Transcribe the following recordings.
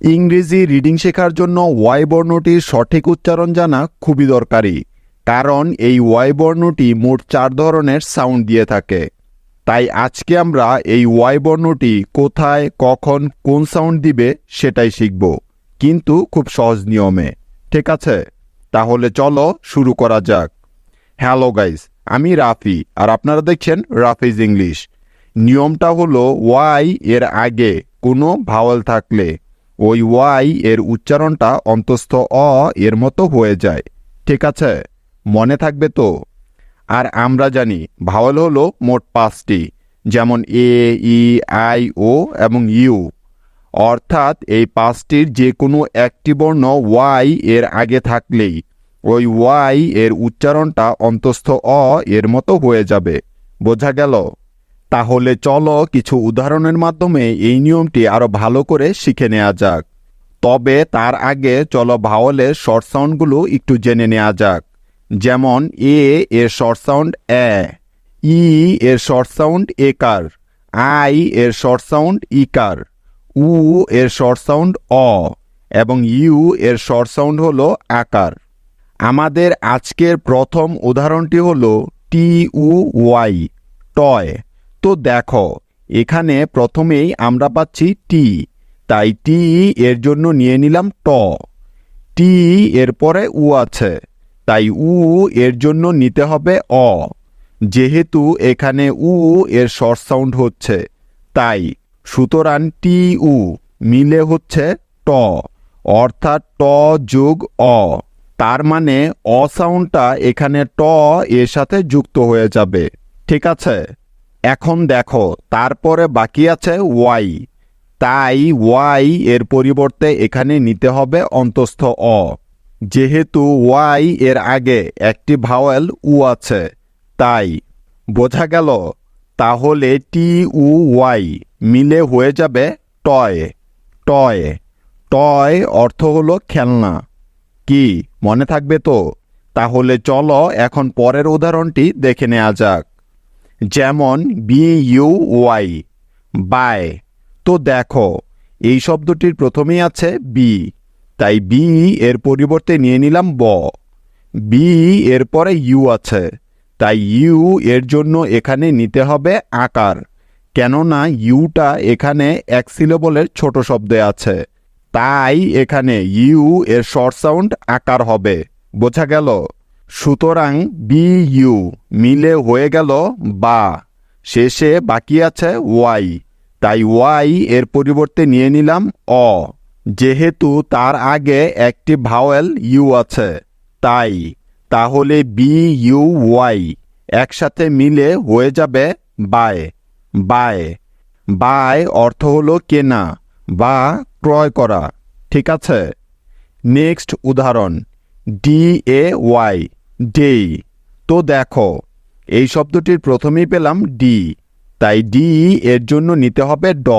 ইংরেজি রিডিং শেখার জন্য ওয়াই বর্ণটির সঠিক উচ্চারণ জানা খুবই দরকারি, কারণ এই ওয়াই বর্ণটি মোট চার ধরনের সাউন্ড দিয়ে থাকে। তাই আজকে আমরা এই ওয়াই বর্ণটি কোথায়, কখন, কোন সাউন্ড দিবে সেটাই শিখব, কিন্তু খুব সহজ নিয়মে। ঠিক আছে? তাহলে চলো শুরু করা যাক। হ্যালো গাইস আমি রাফি, আর আপনারা দেখছেন রাফিজ ইংলিশ। নিয়মটা হলো ওয়াই এর আগে কোনো ভাওয়াল থাকলে ওই ওয়াই এর উচ্চারণটা অন্তস্থ অ এর মতো হয়ে যায়। ঠিক আছে? মনে থাকবে তো? আর আমরা জানি, ভাওয়াল হলো মোট পাঁচটি, যেমন এ, ই, আই, ও এবং ইউ। অর্থাৎ এই পাঁচটির যে কোনো একটি বর্ণ ওয়াই এর আগে থাকলেই ওই ওয়াই এর উচ্চারণটা অন্তস্থ অ এর মতো হয়ে যাবে। বোঝা গেল? তাহলে চলো কিছু উদাহরণের মাধ্যমে এই নিয়মটি আরও ভালো করে শিখে নেওয়া যাক। তবে তার আগে চলো ভাওয়ালের শর্ট সাউন্ডগুলো একটু জেনে নেওয়া যাক। যেমন, এ এর শর্ট সাউন্ড এ, ই এর শর্ট সাউন্ড একার আই এর শর্ট সাউন্ড ইকার উ এর শর্ট সাউন্ড অ, এবং ইউ এর শর্ট সাউন্ড হলো আকার। আমাদের আজকের প্রথম উদাহরণটি হলো টি উ ওয়াই, টয়। তো দেখো, এখানে প্রথমেই আমরা পাচ্ছি টি তাই টি এর জন্য নিয়ে নিলাম ট। টি এর পরে উ আছে, তাই উ এর জন্য নিতে হবে অ। যেহেতু এখানে উ এর শর্ট সাউন্ড হচ্ছে, তাই সুতরাং টি উ মিলে হচ্ছে ট, অর্থাৎ ট যোগ অ। তার মানে অ সাউন্ডটা এখানে ট এর সাথে যুক্ত হয়ে যাবে, ঠিক আছে? এখন দেখো, তারপরে বাকি আছে ওয়াই তাই ওয়াই এর পরিবর্তে এখানে নিতে হবে অন্তস্থ অ। যেহেতু ওয়াই এর আগে একটি ভাওয়েল উ আছে, তাই বোঝা গেল, তাহলে টি উ ওয়াই মিলে হয়ে যাবে টয়। টয়। টয় অর্থ হলো খেলনা। কি, মনে থাকবে তো? তাহলে চলো এখন পরের উদাহরণটি দেখে নেওয়া যাক। যেমন বি ইউ ওয়াই বাই। তো দেখো, এই শব্দটির প্রথমেই আছে বি তাই বি এর পরিবর্তে নিয়ে নিলাম ব। বি এর পরে ইউ আছে, তাই ইউ এর জন্য এখানে নিতে হবে আকার, কেননা ইউটা এখানে এক সিলেবলের ছোট শব্দে আছে। তাই এখানে ইউ এর শর্ট সাউন্ড আকার হবে। বোঝা গেল? সুতরাং বি ইউ মিলে হয়ে গেল বা। শেষে বাকি আছে ওয়াই। তাই ওয়াই এর পরিবর্তে নিয়ে নিলাম অ। যেহেতু তার আগে একটি ভাওয়েল ইউ আছে। তাই, তাহলে বি ইউ ওয়াই একসাথে মিলে হয়ে যাবে বায় বায় বাই অর্থ হলো কেনা বা ক্রয় করা। ঠিক আছে? নেক্সট উদাহরণ। D A Y. ডে তো দেখো, এই শব্দটির প্রথমেই পেলাম ডি। তাই ডি এর জন্য নিতে হবে ড।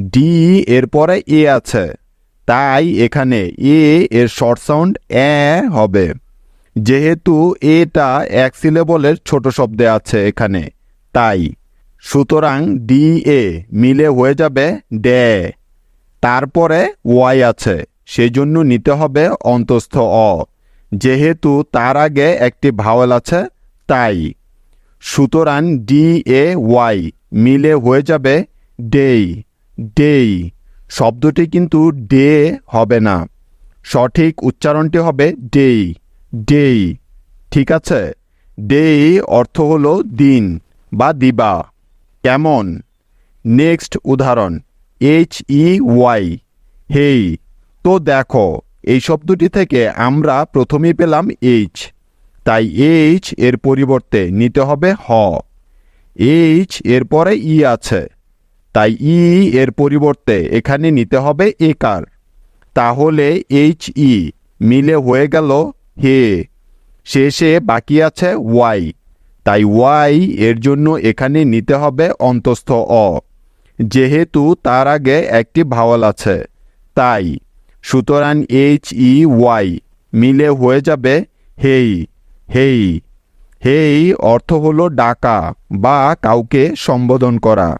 ডি এর পরে এ আছে। তাই এখানে এ এর শর্ট সাউন্ড এ হবে। যেহেতু এটা এক সিলেবলের ছোট শব্দে আছে এখানে, তাই। সুতরাং ডি এ মিলে হয়ে যাবে ডে। তারপরে ওয়াই আছে, সেজন্য নিতে হবে অন্তস্থ অ। যেহেতু তার আগে একটি ভাওয়াল আছে, তাই। সুতরাং ডি এ ওয়াই মিলে হয়ে যাবে ডেই ডেই। শব্দটি কিন্তু ডে হবে না। সঠিক উচ্চারণটি হবে ডেই ডেই। ঠিক আছে? ডেই অর্থ হলো দিন বা দিবা। কেমন? নেক্সট উদাহরণ এইচ ই ওয়াই হেই, তো দেখো এই শব্দটি থেকে আমরা প্রথমেই পেলাম এইচ তাই এইচ এর পরিবর্তে নিতে হবে হ এইচ এর পরে ই আছে। তাই ই এর পরিবর্তে এখানে নিতে হবে একার। তাহলে এইচ ই মিলে হয়ে গেল হে। শেষে বাকি আছে ওয়াই তাই ওয়াই এর জন্য এখানে নিতে হবে অন্তস্থ অ। যেহেতু তার আগে একটি ভাওয়াল আছে। তাই সুতরাং এইচ ই ওয়াই মিলে হয়ে যাবে হেই হেই। হেই অর্থ হলো ডাকা বা কাউকে সম্বোধন করা।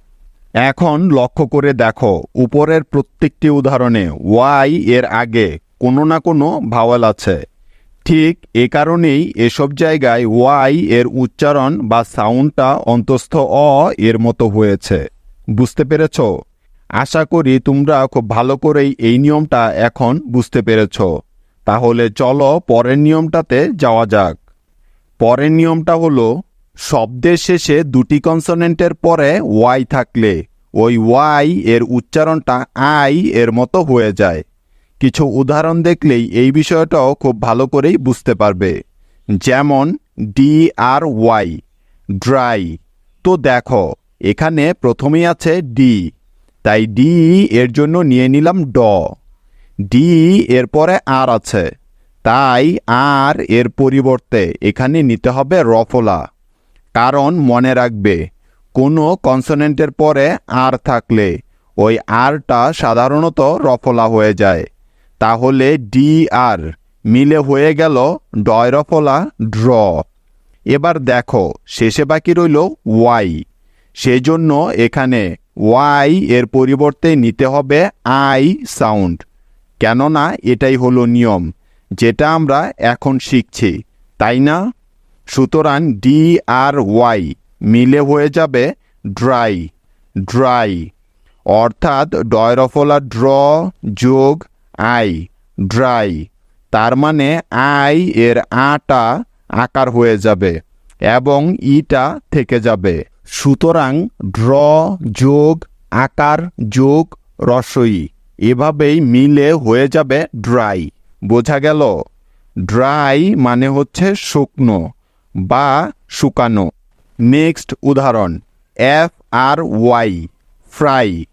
এখন লক্ষ্য করে দেখো, উপরের প্রত্যেকটি উদাহরণে ওয়াই এর আগে কোনো না কোনো ভাওয়াল আছে। ঠিক এ কারণেই এসব জায়গায় ওয়াই এর উচ্চারণ বা সাউন্ডটা অন্তস্থ অ এর মতো হয়েছে। বুঝতে পেরেছ? আশা করি তোমরা খুব ভালো করেই এই নিয়মটা এখন বুঝতে পেরেছ। তাহলে চলো পরের নিয়মটাতে যাওয়া যাক। পরের নিয়মটা হলো, শব্দের শেষে দুটি কনসোনেন্টের পরে ওয়াই থাকলে, ওই ওয়াই এর উচ্চারণটা আই এর মতো হয়ে যায়। কিছু উদাহরণ দেখলেই এই বিষয়টাও খুব ভালো করেই বুঝতে পারবে। যেমন ডি আর ওয়াই ড্রাই তো দেখো, এখানে প্রথমেই আছে ডি তাই ডি এর জন্য নিয়ে নিলাম ড। ডি এরপরে আর আছে। তাই আর এর পরিবর্তে এখানে নিতে হবে রফলা। কারণ মনে রাখবে, কোনো কনসোনেন্টের পরে আর থাকলে ওই আরটা সাধারণত রফলা হয়ে যায়। তাহলে ডি আর মিলে হয়ে গেল ডয় রফলা ড্র। এবার দেখো, শেষে বাকি রইল ওয়াই সেজন্য এখানে ওয়াই এর পরিবর্তে নিতে হবে আই সাউন্ড কেননা এটাই হলো নিয়ম, যেটা আমরা এখন শিখছি, তাই না? সুতরাং ডি আর ওয়াই মিলে হয়ে যাবে ড্রাই ড্রাই অর্থাৎ ডয়রফলা ড্র যোগ আই ড্রাই তার মানে আই এর আটা আকার হয়ে যাবে এবং ইটা থেকে যাবে। সুতরাং ড্র, যোগ, আকার, যোগ, রসই, এভাবেই মিলে হয়ে যাবে ড্রাই। বোঝা গেল? ড্রাই মানে হচ্ছে শুকনো বা শুকানো। নেক্সট উদাহরণ, এফ আর ওয়াই, ফ্রাই।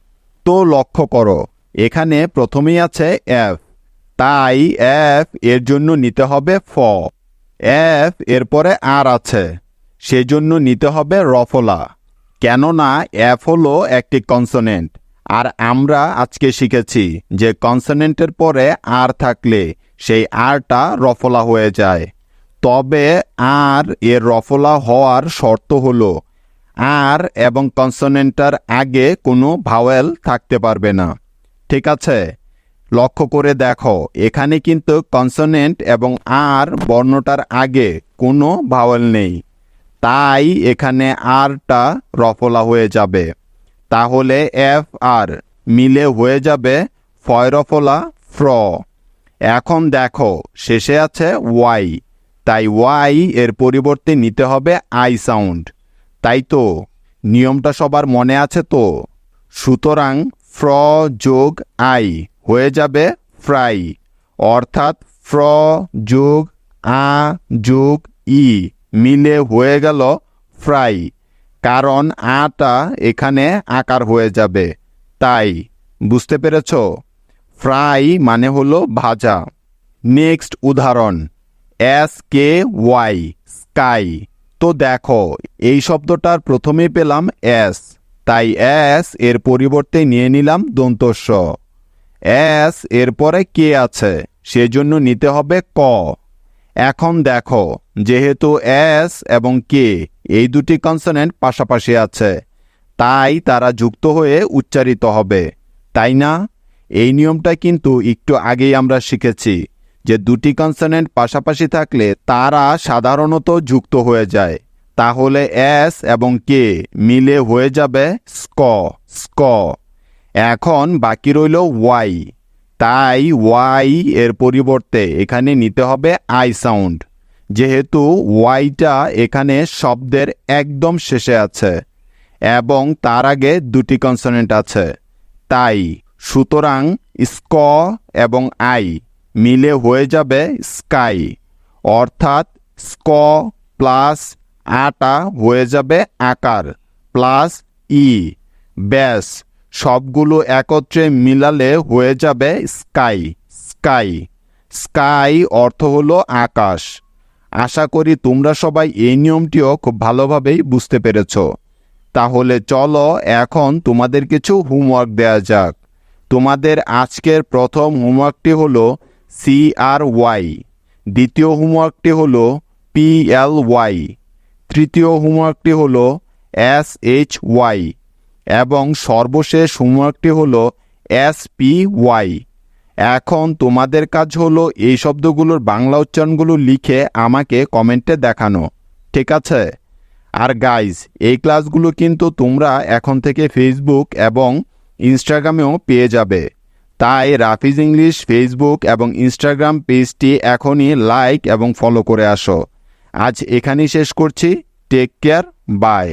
তো লক্ষ্য করো, এখানে প্রথমেই আছে এফ। তাই এফ এর জন্য নিতে হবে ফ। এফ এরপরে আর আছে। সেজন্য নিতে হবে রফলা, কেননা এফ হলো একটি কনসোনেন্ট। আর আমরা আজকে শিখেছি যে কনসোনেন্টের পরে আর থাকলে সেই আরটা রফলা হয়ে যায়। তবে আর এর রফলা হওয়ার শর্ত হলো, আর এবং কনসোনেন্টার আগে কোনো ভাওয়েল থাকতে পারবে না। ঠিক আছে? লক্ষ্য করে দেখো, এখানে কিন্তু কনসোনেন্ট এবং আর বর্ণটার আগে কোনো ভাওয়েল নেই। তাই এখানে আরটা রফলা হয়ে যাবে। তাহলে এফ আর মিলে হয়ে যাবে ফয়রফলা ফ্র। এখন দেখো, শেষে আছে ওয়াই। তাই ওয়াই এর পরিবর্তে নিতে হবে আই সাউন্ড। তাই তো, নিয়মটা সবার মনে আছে তো? সুতরাং ফ্র যোগ আই হয়ে যাবে ফ্রাই। অর্থাৎ ফ্র যোগ আ যোগ ই। মিলে হয়ে গেল ফ্রাই, কারণ আটা এখানে আকার হয়ে যাবে। তাই, বুঝতে পেরেছ? ফ্রাই মানে হলো ভাজা। নেক্সট উদাহরণ, এস কে ওয়াই, স্কাই। তো দেখো, এই শব্দটার প্রথমে পেলাম এস, তাই এস এর পরিবর্তে নিয়ে নিলাম দন্তস্ব। এস এরপরে কে আছে, সেজন্য নিতে হবে ক। এখন দেখো যেহেতু এস এবং কে এই দুটি কনসোনেন্ট পাশাপাশি আছে, তাই তারা যুক্ত হয়ে উচ্চারিত হবে। তাই না? এই নিয়মটা কিন্তু একটু আগেই আমরা শিখেছি যে দুটি কনসোনেন্ট পাশাপাশি থাকলে তারা সাধারণত যুক্ত হয়ে যায়। তাহলে এস এবং কে মিলে হয়ে যাবে স্ক স্ক। এখন বাকি রইল ওয়াই। তাই ওয়াই এর পরিবর্তে এখানে নিতে হবে আই সাউন্ড। যেহেতু ওয়াইটা এখানে শব্দের একদম শেষে আছে এবং তার আগে দুটি কনসোনেন্ট আছে। তাই সুতরাং স্ক এবং আই মিলে হয়ে যাবে স্কাই। অর্থাৎ স্ক প্লাস আটা হয়ে যাবে আকার প্লাস ই। ব্যাস, সবগুলো একত্রে মিলালে হয়ে যাবে স্কাই। স্কাই। স্কাই অর্থ হলো আকাশ। আশা করি তোমরা সবাই এই নিয়মটিও খুব ভালোভাবেই বুঝতে পেরেছ। তাহলে চলো এখন তোমাদের কিছু হোমওয়ার্ক দেয়া যাক। তোমাদের আজকের প্রথম হোমওয়ার্কটি হলো সি আর ওয়াই দ্বিতীয় হোমওয়ার্কটি হলো পি এল ওয়াই তৃতীয় হোমওয়ার্কটি হলো এস এইচ ওয়াই এবং সর্বশেষ হোমওয়ার্কটি হলো এস পি ওয়াই এখন তোমাদের কাজ হলো এই শব্দগুলোর বাংলা উচ্চারণগুলো লিখে আমাকে কমেন্টে দেখানো, ঠিক আছে? আর গাইজ এই ক্লাসগুলো কিন্তু তোমরা এখন থেকে ফেসবুক এবং ইনস্টাগ্রামেও পেয়ে যাবে। তাই রাফিজ ইংলিশ ফেসবুক এবং ইনস্টাগ্রাম পেজটি এখনই লাইক এবং ফলো করে আসো। আজ এখানেই শেষ করছি। Take care bye